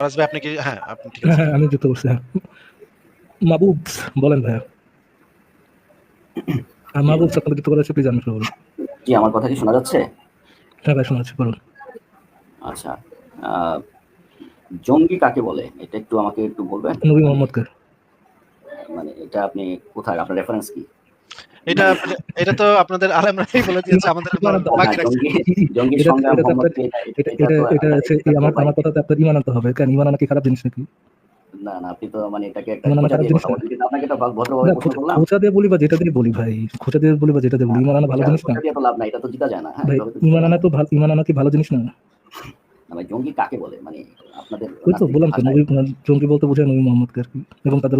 ফারাজ ভাই আপনি কি হ্যাঁ আপনি ঠিক আছে হ্যাঁ আমি যুক্ত করছি হ্যাঁ। মাহবুবস বলেন ভাইয়া। হ্যাঁ মাহবুবস আপনাকে যুক্ত করা আছে প্লিজ আমি শুরু করুন কি আমার কথা কি শোনা যাচ্ছে? হ্যাঁ ভাই শোনাচ্ছি বলুন। আচ্ছা আহ, জঙ্গি কাকে বলে? এটা একটু আমাকে একটু বলবেন? নবী মোহাম্মদকে। মানে এটা আপনি কোথায়? আপনার রেফারেন্স কি? এটা এটা তো আপনাদের আলেমরাই বলে দিয়েছে আমাদের বাকি রাখছে। জঙ্গি জঙ্গি এটা- এই আমার আমার কথাতে আপনার ইমান আনতে হবে কেন ইমান আনা কি খারাপ জিনিস নাকি? না না আপনি তো মানে এটাকে একটা আপনাকে ভদ্রভাবে খোঁচা দিয়ে বলি বা যেটা দিয়ে বলি ভাই খোঁচা দিয়ে বলি বা যেটা দিয়ে বলি ইমান আনা ভালো জিনিস না। তো লাভ নাই এটা তো জিতা যায় না। হ্যাঁ ইমান আনা তো ভালো ইমান আনা কি ভালো জিনিস না? না, ভাই, জঙ্গি কাকে বলে? মানে আপনাদের ওই তো বললাম তো নবী জঙ্গি বলতে বোঝায় নবী মোহাম্মদকে আর এবং তাদের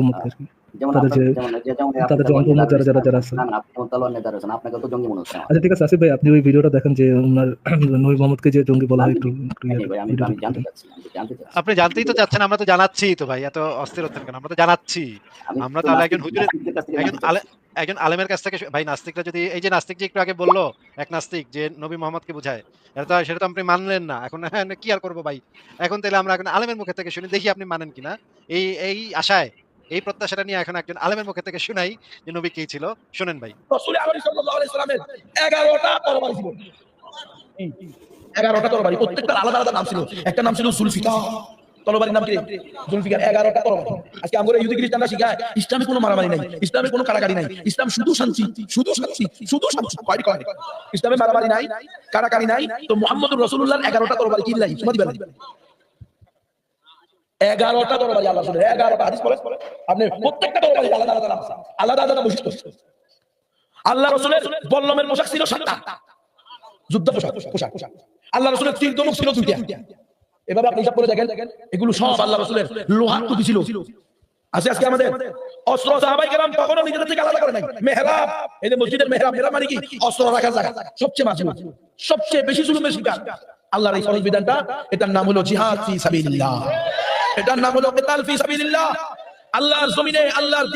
যেমন তাদের যে- আপনি তাদের যে তলোয়ার যারা- যারা- যারা আছে। না, না, আপনি যেমন নেতা রয়েছেন, আপনাকে তো জঙ্গি মনে হচ্ছে আচ্ছা ঠিক আছে আসিফ ভাই আপনি ওই ভিডিওটা দেখেন যে ওনার নবী মোহাম্মদকে যে জঙ্গি বলা হয় একটু একটু ভাই, আমি জানতে চাচ্ছি আমি জানতে চাচ্ছি। আপনি জানতেই তো চাচ্ছেন আমরা তো জানাচ্ছি তো ভাই এত অস্থির হচ্ছেন কেন? আমরা তো জানাচ্ছি। আমরা তো তাহলে একজন হুজুরের- একজন। একজন আলেমের কাছ থেকে ভাই নাস্তিকরা যদি এই যে নাস্তিক যে একটু আগে বলল এক নাস্তিক যে নবী মোহাম্মদকে বোঝায় এটা তো সেটা তো আপনি মানলেন না। এখন হ্যাঁ কি আর করব ভাই? এখন তাহলে আমরা এখন আলেমের মুখে থেকে শুনি দেখি আপনি মানেন কিনা। এই এই আশায় এই প্রত্যাশাটা নিয়ে এখন একজন আলেমের মুখে থেকে শুনাই যে নবী কে ছিল। শুনেন ভাই। রসুল আলাইহি সাল্লাল্লাহু আলাইহি সাল্লামের 11টা তরবারি ছিল। 11টা তরবারি প্রত্যেকটার আলাদা আলাদা নাম ছিল। একটা নাম ছিল সুলফিকার তরবারির নাম কি? জুলফিকার 11টা তরবারি। আজকে আমরা খ্রিস্টানরা শিখায়, ইসলামে কোনো মারামারি নাই, ইসলামে কোনো নাই। ইসলাম শুধু শান্তি শুধু শান্তি শুধু শান্তি। কয়টি কয় ইসলামে মারামারি নাই নাই, তো মুহাম্মদুর রাসূলুল্লাহর 11টা তরবারি কি বেলা এগারোটা আল্লাহ শুনে এগারোটা। হাদিস বলে আপনি প্রত্যেকটা আলাদা আলাদা আলাদা আলাদা বৈশিষ্ট্য আল্লাহ রসুলের বল্লমের পোশাক ছিল সাতটা যুদ্ধ পোশাক পোশাক আল্লাহ রসুলের তীর ধনুক ছিল দুইটা। আপনি হিসাব করে দেখেন, এগুলো সব আল্লাহ রসুলের লোহার টুপি ছিল। মানে আল্লাহর এটার নাম হলো জমিনে আল্লাহর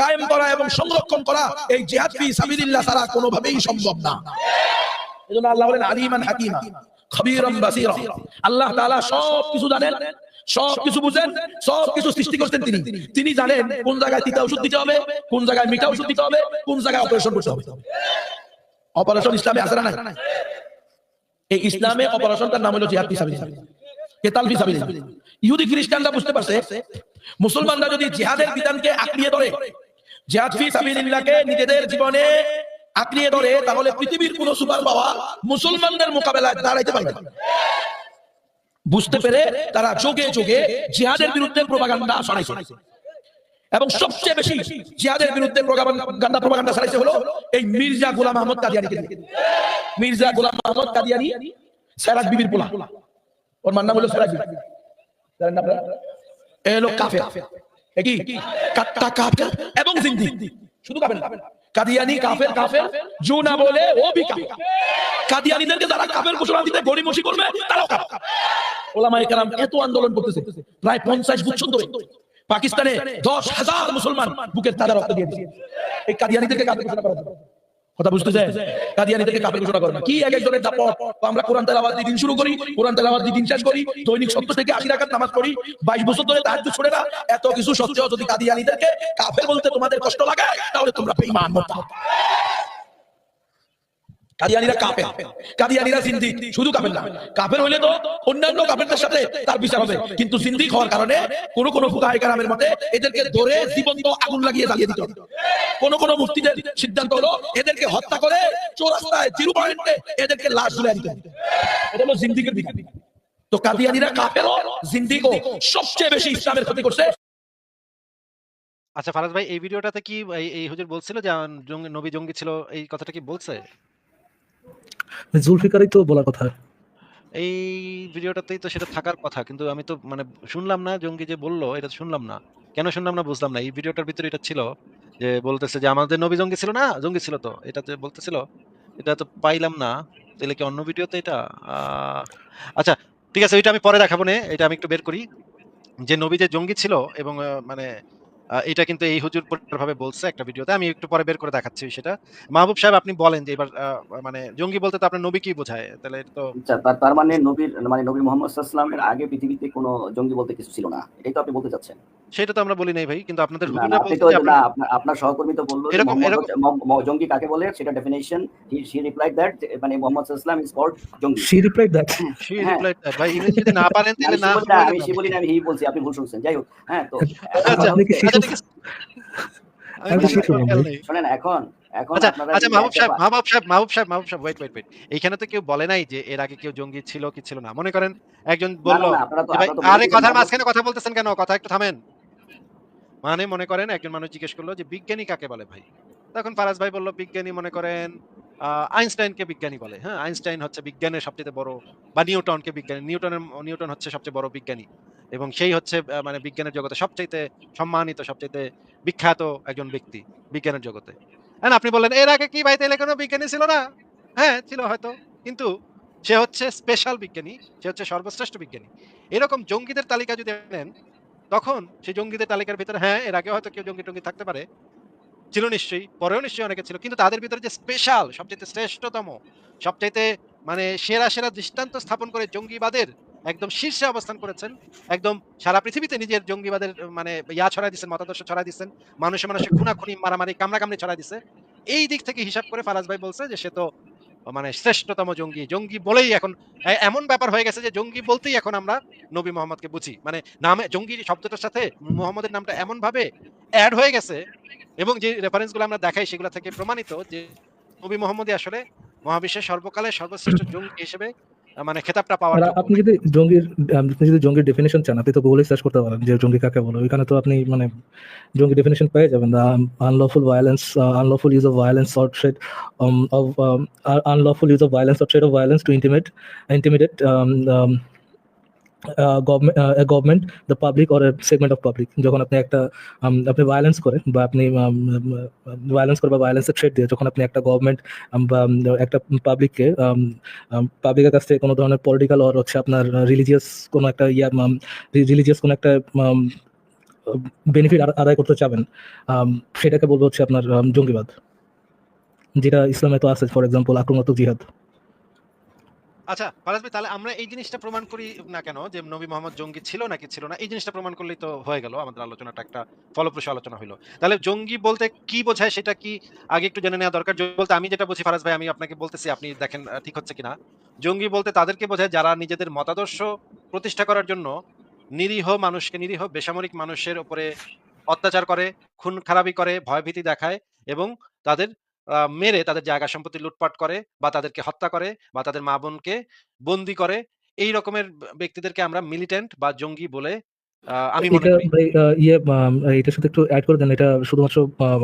কায়েম করা এবং সংরক্ষণ করা, এই জিহাদ ফি ছাড়া কোনোভাবেই সম্ভব না। আল্লাহ বলেন, আলিমান হাকিমা। খবীরাম বাসীরা। আল্লাহ তাআলা সব কিছু জানেন সব কিছু বুঝেন সব কিছু সৃষ্টি করতেন তিনি। তিনি জানেন কোন জায়গায় তিতা ওষুধ দিতে হবে, কোন জায়গায় মিঠা ওষুধ দিতে হবে, কোন জায়গায় অপারেশন করতে হবে। অপারেশন ইসলামে আছে না এই ইসলামে অপারেশনটার নাম হলো জিহাদ ফি কেতাল ফি সাবিলিল্লাহ। ইহুদি খ্রিস্টানরা বুঝতে পারছে, মুসলমানরা যদি জিহাদের বিধানকে আঁকড়িয়ে ধরে, জিহাদ ফিসাবিলিল্লাহকে নিজেদের জীবনে আঁকড়িয়ে ধরে তাহলে পৃথিবীর কোন সুপার পাওয়ার মুসলমানদের মোকাবেলায় দাঁড়াইতে পারবে না। বুঝতে পেরে তারা যোগে যোগে জিহাদের বিরুদ্ধে প্রপাগান্ডা ছড়াইছে এবং সবচেয়ে বেশি জিহাদের বিরুদ্ধে প্রপাগান্ডা প্রপাগান্ডা ছড়াইছে হলো এই মির্জা গোলাম আহমদ কাদিয়ানিকে। দিয়ে। মির্জা গোলাম আহমদ কাদিয়ানি সেরাজ বিবির পোলা। ওর মান নাম হলো সেরাজ বিবি। জানেন আপনারা? এ হলো কাফের। কি? কাট্টা কাফের এবং জিন্দি। শুধু কাফের না। কাদিয়ানি কাফের কাফের। জু না বলে ও বি কাফের কাদিয়ানিদেরকে যারা কাফের ঘোষণা দিতে গড়িমসি করবে তারাও কাফের। ওলামায়ে কেরাম এত আন্দোলন করতেছে। প্রায় পঞ্চাশ বছর ধরে পাকিস্তানে দশ হাজার মুসলমান বুকের তাজা রক্ত দিয়ে দিয়েছে। এই কাদিয়ানিদেরকে কাফের ঘোষণা করা যাবে। চায়? কাদিয়ানি থেকে কাফের ঘোষণা করবে কি এক একজনের দাপট? আমরা কোরআন তেলাওয়াত দিন শুরু করি, কোরআন তেলাওয়াত দিন শেষ করি, দৈনিক সত্তর থেকে আশি রাকাত নামাজ পড়ি, বাইশ বছর ধরে তাহাজ্জুদ ছড়ে না, এত কিছু সত্ত্বেও যদি কাদিয়ানিদেরকে কাফের বলতে তোমাদের কষ্ট লাগে, তাহলে তোমরা বেঈমান মোটা কাদিয়ানিরা কাফের কাদিয়ানিরা জিন্দি শুধু কাফের না। কাফের হইলে তো অন্যান্য কাফেরদের সাথে তার বিচার হবে। কিন্তু জিন্দি হওয়ার কারণে কোন কোন ফুকাহে কারামের মতে এদেরকে ধরে জীবন্ত আগুন লাগিয়ে জ্বালিয়ে দিতে। কোন কোন মুফতিদের সিদ্ধান্ত হলো এদেরকে হত্যা করে চৌরাস্তায় জিরো পয়েন্টে এদেরকে লাশ ঝুলিয়ে দিতে। এটা হলো জিন্দিগির বিধান। তো কাদিয়ানিরা কাফেরও জিন্দিগো সবচেয়ে বেশি ইসলামের ক্ষতি করছে। আচ্ছা ফারাজ ভাই, এই ভিডিওটাতে কি এই হুজুর বলছিল যে নবী জঙ্গি ছিল, এই কথাটা কি বলছে? জুলফিকারই তো বলার কথা। এই ভিডিওটাতেই তো সেটা থাকার কথা, কিন্তু আমি তো মানে শুনলাম না, জঙ্গি যে বলল, এটা শুনলাম না। কেন শুনলাম না বুঝলাম না, এই ভিডিওটার ভিতরে এটা ছিল যে বলতেছে যে আমাদের নবী জঙ্গি ছিল না? জঙ্গি ছিল তো এটাতে বলতেছিল, এটা তো পাইলাম না। তাহলে কি অন্য ভিডিওতে এটা? আচ্ছা ঠিক আছে, ওইটা আমি পরে দেখাবো নে, এটা আমি একটু বের করি। যে নবী যে জঙ্গি ছিল এবং মানে এটা কিন্তু এই হুজুর পরিষ্কারভাবে বলছে একটা ভিডিওতে। আমি একটু পরে বের করে দেখাচ্ছি সেটা। মাহবুব সাহেব আপনি বলেন যে এবার মানে জঙ্গি বলতে তো আপনার নবীকেই বোঝায়। তাহলে তো আচ্ছা তার তার মানে নবীর মানে নবী মোহাম্মদ সাল্লাল্লাহু আলাইহি আগে পৃথিবীতে কোনো জঙ্গি বলতে কিছু ছিল না। এটাই তো আপনি বলতে চাচ্ছেন। সেটা তো আমরা বলি নাই ভাই। কিন্তু আপনাদের না, হুজুররা না, আপনি তো না আপনার সহকর্মী তো বলল এরকম এরকম জঙ্গি কাকে বলে সেটা definition he she replied that মানে মোহাম্মদ সাল্লাল্লাহু আলাইহি ইজ কল্ড জঙ্গি। replied that she হ্যাঁ। replied that ভাই ইংরেজি যদি না পারেন তাহলে না বলি আমি সে বলি না, আমি হি বলছি আপনি ভুল শুনছেন। যাই হোক হ্যাঁ তো আচ্ছা, এখন এখন আচ্ছা, আপনারা আচ্ছা যদি মাহবুব সাহেব, মাহবুব সাহেব, মাহবুব সাহেব, মাহবুব সাহেব ওয়েট, ওয়েট, ওয়েট। এইখানে তো কেউ বলে নাই যে এর আগে কেউ জঙ্গি ছিল কি ছিল না। মনে করেন একজন বলল আরে কথার মাঝখানে কথা বলতেছেন কেন? কথা একটু থামেন। মানে মনে করেন একজন মানুষ জিজ্ঞেস করল যে বিজ্ঞানী কাকে বলে ভাই? তখন ফারাজ ভাই বলল বিজ্ঞানী মনে করেন আইনস্টাইনকে বিজ্ঞানী বলে। হ্যাঁ? আইনস্টাইন হচ্ছে বিজ্ঞানের সবচেয়ে বড় বা নিউটনকে বিজ্ঞানী। নিউটনের নিউটন হচ্ছে সবচেয়ে বড় বিজ্ঞানী। এবং সেই হচ্ছে মানে বিজ্ঞানের জগতে সবচাইতে সম্মানিত, সবচাইতে বিখ্যাত একজন ব্যক্তি বিজ্ঞানের জগতে। এখন আপনি বললেন এর আগে কি ভাই তাইলে কোনো বিজ্ঞানী ছিল না? হ্যাঁ, ছিল হয়তো। কিন্তু সে হচ্ছে স্পেশাল বিজ্ঞানী, সে হচ্ছে সর্বশ্রেষ্ঠ বিজ্ঞানী। এরকম জঙ্গিদের তালিকা যদি নেন, তখন সেই জঙ্গিদের তালিকার ভিতরে হ্যাঁ, এর আগে হয়তো কেউ জঙ্গি-টঙ্গি থাকতে পারে। ছিল নিশ্চয়ই, পরেও নিশ্চয়ই অনেকে ছিল। কিন্তু তাদের ভিতরে যে স্পেশাল, সবচাইতে শ্রেষ্ঠতম, সবচাইতে মানে সেরা, সেরা দৃষ্টান্ত স্থাপন করে জঙ্গিবাদের একদম শীর্ষে অবস্থান করেছেন। একদম সারা পৃথিবীতে নিজের জঙ্গিবাদের মানে ইয়া ছড়ায় দিছেন, মতাদর্শ ছড়ায় দিছেন। মানুষে, মানুষে খুনাখুনি, মারামারি, কামড়াকামড়ি ছড়ায় দিছে। এই দিক থেকে হিসাব করে ফারাজ ভাই বলছে যে সে তো মানে শ্রেষ্ঠতম জঙ্গি। জঙ্গি বলেই এখন এমন ব্যাপার হয়ে গেছে যে জঙ্গি বলতেই এখন আমরা নবী মোহাম্মদকে বুঝি। মানে নামে জঙ্গি শব্দটার সাথে মোহাম্মদের নামটা এমনভাবে অ্যাড হয়ে গেছে এবং যে রেফারেন্সগুলো আমরা দেখাই সেগুলো থেকে প্রমাণিত যে নবী মোহাম্মদই আসলে মহাবিশ্বের সর্বকালের সর্বশ্রেষ্ঠ জঙ্গি হিসেবে মানে খেতাবটা পাওয়ার আর আপনি যদি জঙ্গির আপনি যদি জঙ্গির ডেফিনেশন চান আপনি তো গুগলে সার্চ করতে পারেন যে জঙ্গি কাকে বলে। ওইখানে তো আপনি মানে জঙ্গি ডেফিনেশন পেয়ে যাবেন। Unlawful violence unlawful use of violence or trade of unlawful use of violence or trade of violence to intimate intimidate government the public or segment of public যখন আপনি একটা আপনি ভায়োলেন্স করেন বা আপনি ভায়োলেন্স করে বা ভায়োলেন্সের থ্রেট দিয়ে যখন আপনি একটা গভর্নমেন্ট বা একটা পাবলিককে পাবলিকের কাছ থেকে কোনো ধরনের পলিটিক্যাল অর হচ্ছে আপনার রিলিজিয়াস কোনো একটা ইয়া রিলিজিয়াস কোনো একটা বেনিফিট আদায় করতে চাবেন সেটাকে বলব হচ্ছে আপনার জঙ্গিবাদ, যেটা ইসলামে তো আছে ফর এক্সাম্পল আক্রমণাত্মক জিহাদ। আচ্ছা ফারাজ ভাই, তাহলে আমরা এই জিনিসটা প্রমাণ করি না কেন? যে নবী মোহাম্মদ জঙ্গি ছিল নাকি ছিল না? এই জিনিসটা প্রমাণ করলেই তো হয়ে গেল। আমাদের আলোচনাটা একটা ফলপ্রসূ আলোচনা হলো তাহলে জঙ্গি বলতে কি বোঝায় সেটা কি আগে একটু জেনে নেওয়া দরকার? বলতে আমি যেটা বুঝি, ফারাজ ভাই, আমি আপনাকে বলতেছি, আপনি দেখেন ঠিক হচ্ছে কিনা? জঙ্গি বলতে তাদেরকে বোঝায় যারা নিজেদের মতাদর্শ প্রতিষ্ঠা করার জন্য নিরীহ মানুষকে, নিরীহ বেসামরিক মানুষের উপরে অত্যাচার করে, খুন খারাপি করে, ভয়ভীতি দেখায় এবং তাদের মেরে তাদের জায়গা সম্পত্তি লুটপাট করে বা তাদেরকে হত্যা করে বা তাদের মা বোনকে বন্দি করে এই রকমের ব্যক্তিদেরকে আমরা মিলিটেন্ট বা জঙ্গি বলে আমি মনে করি। ইয়ে এটার সাথে একটু অ্যাড করে দেন এটা শুধুমাত্র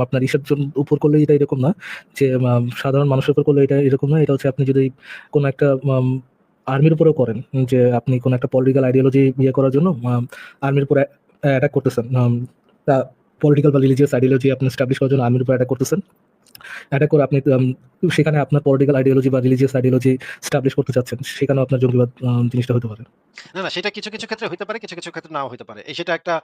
আপনার ইসের উপর করলে এটা এরকম না যে সাধারণ মানুষের উপর করলে এটা এরকম না এটা হচ্ছে আপনি যদি কোনো একটা আর্মির উপরেও করেন যে আপনি কোনো একটা পলিটিক্যাল আইডিওলজি ইয়ে করার জন্য আর্মির উপরে অ্যাটাক করতেছেন তা পলিটিক্যাল বা রিলিজিয়াস আইডিওলজি আপনি স্টাবলিশ করার জন্য আর্মির উপর অ্যাটাক করতেছেন। অ্যাটাক করে আপনি সেখানে আপনার পলিটিক্যাল আইডিওলজি বা রিলিজিয়াস আইডিওলজি স্টাবলিশ করতে চাচ্ছেন সেখানেও আপনার জঙ্গিবাদ জিনিসটা হতে পারে। না না সেটা কিছু কিছু ক্ষেত্রে হতে পারে কিছু কিছু ক্ষেত্রে নাও হতে পারে। এই সেটা একটা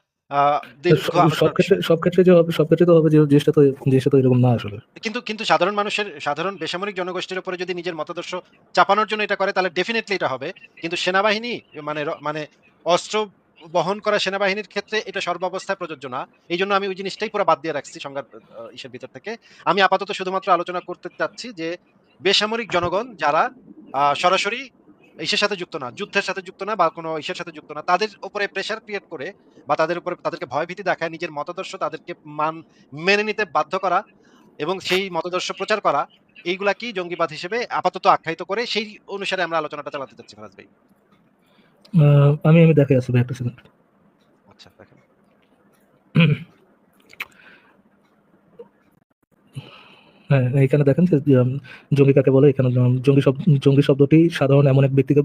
সব- ক্ষেত্রে সব ক্ষেত্রে যে হবে সব ক্ষেত্রে তো হবে যে জিনিসটা তো জিনিসটা তো এরকম না আসলে। কিন্তু কিন্তু সাধারণ মানুষের সাধারণ বেসামরিক জনগোষ্ঠীর উপরে যদি নিজের মতাদর্শ চাপানোর জন্য এটা করে তাহলে ডেফিনেটলি এটা হবে। কিন্তু সেনাবাহিনী মানে মানে অস্ত্র বহন করা সেনাবাহিনীর ক্ষেত্রে এটা সর্বাবস্থায় প্রযোজ্য না। এই জন্য আমি ওই জিনিসটাই পুরো বাদ দিয়ে রাখছি সংঘাত ইসের ভিতর থেকে। আমি আপাতত শুধুমাত্র আলোচনা করতে চাচ্ছি যে, বেসামরিক জনগণ যারা সরাসরি ইসের সাথে যুক্ত না, যুদ্ধের সাথে যুক্ত না বা কোনো ইসের সাথে যুক্ত না, তাদের উপরে প্রেশার ক্রিয়েট করে বা তাদের উপরে, তাদেরকে ভয়ভীতি দেখায়, নিজের মতাদর্শ তাদেরকে মান, মেনে নিতে বাধ্য করা এবং সেই মতাদর্শ প্রচার করা, এইগুলা কি জঙ্গিবাদ হিসেবে আপাতত আখ্যায়িত করে সেই অনুসারে আমরা আলোচনাটা চালাতে চাচ্ছি ফরাজ ভাই। আমি আমি দেখে আসব একটা সেকেন্ড আচ্ছা দেখেন। হ্যাঁ, এখানে দেখেন যে জঙ্গি কাকে বলে? এখানে জঙ্গি শব্দ জঙ্গি শব্দটি সাধারণ এমন এক ব্যক্তিকে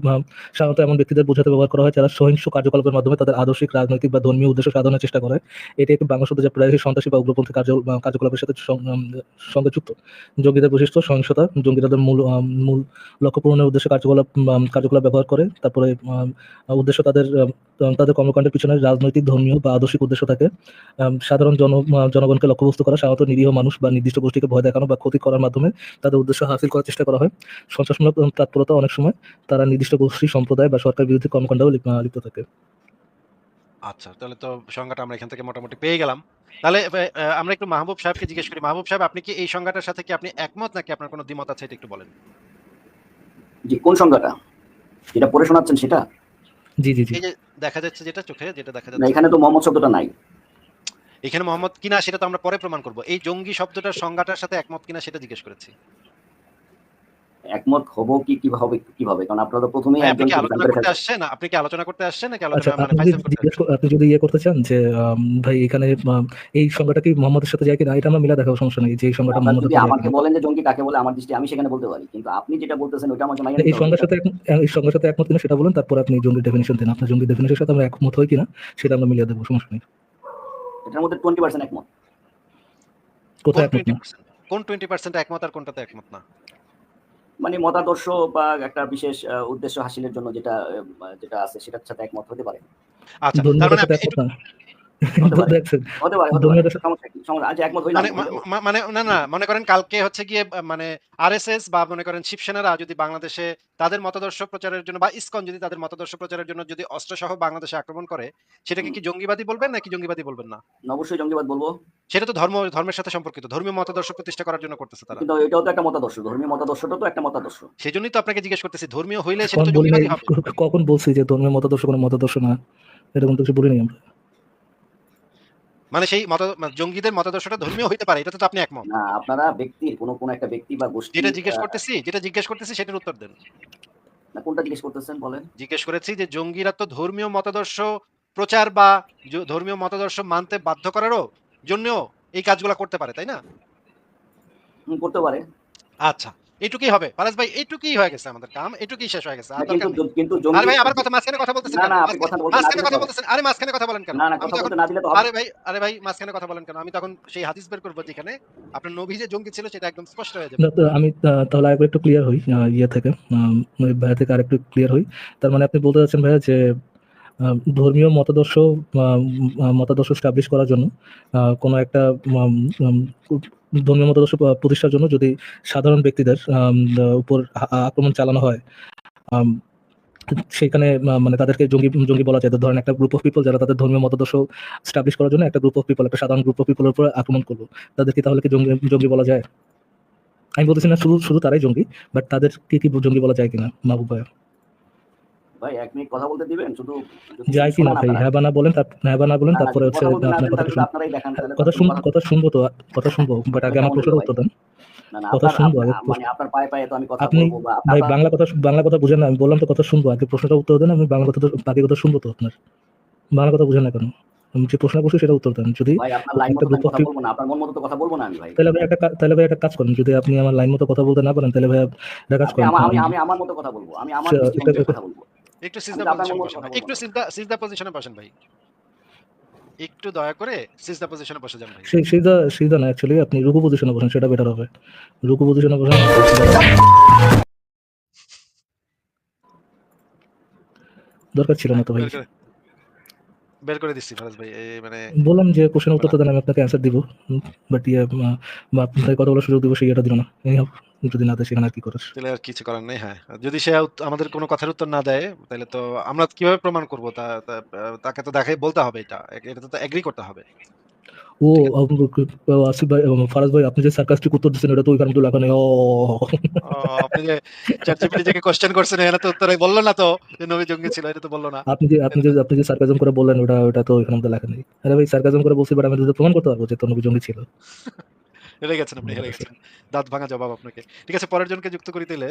সাধারণত এমন ব্যক্তিদের বোঝাতে ব্যবহার করা হয় যারা সহিংস কার্যকলাপের মাধ্যমে তাদের আদর্শিক, রাজনৈতিক বা ধর্মীয় উদ্দেশ্য সাধনের চেষ্টা করে। এটি একটি বাংলা শব্দ যা প্রায়শই সন্ত্রাসী বা উগ্রপন্থী কার্য কার্যকলাপের সাথে সঙ্গে যুক্ত। জঙ্গিদের বৈশিষ্ট্য সহিংসতা, জঙ্গি তাদের মূল মূল লক্ষ্য পূরণের উদ্দেশ্যে কার্যকলাপ কার্যকলাপ ব্যবহার করে। তারপরে উদ্দেশ্য তাদের তাদের কর্মকাণ্ডের পিছনে রাজনৈতিক, ধর্মীয় বা আদর্শিক উদ্দেশ্য থাকে। সাধারণ জন জনগণকে লক্ষ্যবস্তু করা, সাধারণত নিরীহ মানুষ বা নির্দিষ্ট গোষ্ঠীকে ভয় দেখানো বা ক্ষতি করার মাধ্যমে তাদের উদ্দেশ্য হাসিল করার চেষ্টা করা হয়। সন্ত্রাসমূলক তৎপরতা অনেক সময় তারা নির্দিষ্ট গোষ্ঠী, সম্প্রদায় বা সরকার বিরোধী কর্মকাণ্ডেও লিপ্ত থাকে। আচ্ছা, তাহলে তো সংজ্ঞাটা আমরা এখান থেকে মোটামুটি পেয়ে গেলাম। তাহলে আমরা একটু মাহবুব সাহেবকে জিজ্ঞেস করি। মাহবুব সাহেব আপনি কি এই সংজ্ঞাটার সাথে কি আপনি একমত নাকি আপনার কোনো দ্বিমত আছে এটা একটু বলেন? জি, কোন সংজ্ঞাটা? যেটা পড়ে শোনাচ্ছেন সেটা? জি, জি, জি। এই যে দেখা যাচ্ছে যেটা চোখে যেটা দেখা না যাচ্ছে। এখানে তো মোহাম্মদ শব্দটা নাই। এখানে মোহাম্মদ কিনা সেটা তো আমরা পরে প্রমাণ করব। এই জঙ্গি শব্দটার সংজ্ঞাটার সাথে একমত কিনা সেটা জিজ্ঞেস করেছি। একমত হব কি কীভাবে কীভাবে? কারণ আপনারা তো ১ম এই আপনি কি আলোচনা করতে। আসছেন? আপনি কি আলোচনা করতে আসছেন নাকি আচ্ছা, আলোচনা মানে আপনি যদি ফাইজলাম করতে আসছেন? আপনি যদি ইয়ে করতে চান যে ভাই এখানে এই সংজ্ঞাটা কি মোহাম্মদের সাথে যায় কিনা? এটা আমরা মিলায় দেখাবো সমস্যা নেই। যে এই সংজ্ঞাটা আপনারা মোহাম্মদের যদি আমাকে বলেন যে জঙ্গি কাকে বলে আমার দৃষ্টি আমি সেখানে বলতে পারি। কিন্তু আপনি যেটা বলতেছেন ওইটা আমাকে মাইনে এই। সংজ্ঞার সাথে এই সংজ্ঞার সাথে একমত কিনা সেটা বলেন। তারপর আপনি জঙ্গি ডেফিনিশন দেন। আপনার জঙ্গির ডেফিনিশনের সাথে আমরা একমত হই কিনা সেটা আমরা মিলিয়ে দেব। সমস্যা নেই। এটার মধ্যে 20% একমত। কোন কোথায় পার্সেন্ট না? 20% কোন 20% একমত আর কোনটাতে একমত না? মানে মতাদর্শ বা একটা বিশেষ উদ্দেশ্য হাসিলের জন্য যেটা যেটা আছে সেটার সাথে একমত হতে পারে। আচ্ছা, তার মানে মানে মানে না, না মনে করেন কালকে হচ্ছে গিয়ে মানে আরএসএস বা মনে করেন শিবসেনারা যদি বাংলাদেশে তাদের মতাদর্শ প্রচারের জন্য বা ইসকন যদি তাদের মতাদর্শ প্রচারের জন্য যদি অস্ত্রসহ বাংলাদেশে আক্রমণ করে সেটাকে কি জঙ্গিবাদী বলবেন নাকি জঙ্গিবাদী বলবেন না? অবশ্যই জঙ্গিবাদ বলব। সেটা তো ধর্ম ধর্মের সাথে সম্পর্কিত। ধর্মীয় মতাদর্শ প্রতিষ্ঠা করার জন্য করতেছে তারা। কিন্তু এটাও তো একটা মতাদর্শ। ধর্মীয় মতাদর্শটা তো একটা মতাদর্শ। সেজন্যই তো আপনাকে জিজ্ঞেস করতেছি ধর্মীয় হইলে সেটা কখন তো জঙ্গিবাদী হবে। কখন বলছি যে ধর্মীয় মতাদর্শ কোনো মতাদর্শ না। এরকম তো কিছু বলিনি আমরা। মানে সেই মত মানে জঙ্গিদের মতাদর্শটা ধর্মীয় হইতে পারে। এটাতে তো আপনি একমত। না আপনারা ব্যক্তির কোন কোন একটা ব্যক্তি বা গোষ্ঠী যেটা জিজ্ঞেস করতেছি, যেটা জিজ্ঞেস করতেছি সেটার উত্তর দেন। না কোনটা জিজ্ঞেস করতেছেন বলেন? জিজ্ঞেস করেছি যে জঙ্গিরা তো ধর্মীয় মতাদর্শ প্রচার বা ধর্মীয় মতাদর্শ মানতে বাধ্য করারও জন্যও এই কাজগুলা করতে পারে, তাই না? করতে পারে। আচ্ছা, এইটুকুই হবে। ফারাজ ভাই এইটুকুই হয়ে গেছে আমাদের কাম। এইটুকুই শেষ হয়ে গেছে। কিন্তু আরে ভাই আবার কথা মাঝখানে কথা বলতেছেন না, না আপনি মাঝখানে কথা বলতে না মাঝখানে কথা বলতেছেন। আরে মাঝখানে কথা বলেন কেন? না, না কথা বলতে না দিলে তো হবে। আরে ভাই, আরে ভাই মাঝখানে কথা বলেন কেন? আমি তখন সেই হাদিস বের করব যেখানে আপনার নবী যে জঙ্গি ছিল সেটা একদম স্পষ্ট হয়ে যাবে। তো আমি তাহলে আরেকবার একটু ক্লিয়ার হই ইয়ে থেকে ওই ভাইয়া থেকে আরেকটু ক্লিয়ার হই। তার মানে আপনি বলতে চাচ্ছেন ভাইয়া যে ধর্মীয় মতাদর্শ মতাদর্শ স্টাবলিশ করার জন্য কোনো একটা ধর্মীয় মতাদর্শ প্রতিষ্ঠার জন্য যদি সাধারণ ব্যক্তিদের উপর আক্রমণ চালানো হয়, সেখানে মানে তাদেরকে জঙ্গি জঙ্গি বলা যায়। ধরেন একটা গ্রুপ অফ পিপল যারা তাদের ধর্মীয় মতাদর্শ এস্টাবলিশ করার জন্য একটা গ্রুপ অফ পিপল একটা সাধারণ গ্রুপ অফ পিপলের উপর আক্রমণ করল। তাদেরকে তাহলে কি জঙ্গি জঙ্গি বলা যায়? আমি বলতেছি না শুধু, শুধু তারাই জঙ্গি। বাট তাদেরকে কি জঙ্গি বলা যায় কিনা? মাহবুব ভাইয়া? ভাই ১ মিনিট কথা বলতে দিবেন? শুধু যায় কিনা শোনান ভাই? হ্যাঁ বা না বলেন হ্যাঁ বা না বলেন না, না তারপরে হচ্ছে না আপনার কথা শুন কথা কথা শুনব তো কথা শুনব। বাট আগে আমার বলব উত্তর দেন। না, না কথা শুনব আগে মানে আপনার পায়ে, পায়ে তো আমি কথা আপনি বা ভাই বাংলা কথা বাংলা কথা বুঝেন না। আমি বললাম তো কথা শুনব। আগে প্রশ্নটার উত্তর দেন। আমি বাংলা কথা বাকি কথা শুনব তো আপনার। বাংলা কথা বুঝেন না কেন? আমি যে প্রশ্ন করছি সেটার উত্তর দেন। যদি ভাই না। বলব না ভাই। তাহলে ভাই একটা তাহলে ভাই একটা কাজ করেন। যদি আপনি আমার লাইন মতো কথা বলতে না পারেন তাহলে ভাইয়া একটা কাজ করেন। আমি আমার মতো কথা বলব। আমি আমার এটা কথা বলব। একটু সিজদা পজিশনে একটু সিজদা সিজদা পজিশনে বসেন ভাই। একটু দয়া করে সিজদা পজিশনে বসে যান ভাই। সেই সিজদা সিজদা না অ্যাকচুয়ালি আপনি রুকু পজিশনে বসেন সেটা বেটার হবে। রুকু পজিশনে বসেন দরকার ছিল না তো ভাই। বের করে দিচ্ছি ফারাজ ভাই। এই মানে বললাম যে কোশ্চেনের উত্তরটা দেন আমি আপনাকে অ্যান্সার দিব। বাট ইয়ে আপনাকে কথা বলার সুযোগ দিব সেই ইয়েটা দিল না। এই হোক যদি না দেয় সেখানে আর কি করার? তাহলে আর কিছু করার নেই। হ্যাঁ। যদি সে আমাদের কোনো কথার উত্তর না দেয় তাহলে তো আমরা কীভাবে প্রমাণ করব? তা তা তাকে তো দেখাই বলতে হবে এটা। এটাতে তো এগ্রি করতে হবে। ও আসিফ ভাই ফারাজ ভাই আপনি যে সার্কাস্টিক উত্তর দিচ্ছেন এটা তো ওইখানে তো নেই। ও আপনি যে ChatGPT থেকে কোয়েশ্চেন করছেন এখানে তো উত্তরে বলল না তো যে নবী জঙ্গি ছিল। এটা তো বলল না। আপনি যে আপনি যে আপনি যে সার্কাজম করে বললেন ওটা ওটা তো ওইখানে তো লেখা নেই। আরে ভাই সার্কাজম করে বলছি বাট আমি তো প্রমাণ করতে পারব যে তোর নবী জঙ্গি ছিল। হেরে গেছেন আপনি হেরে গেছেন। দাঁত ভাঙা জবাব আপনাকে। ঠিক আছে পরের জনকে যুক্ত করি তাইলে।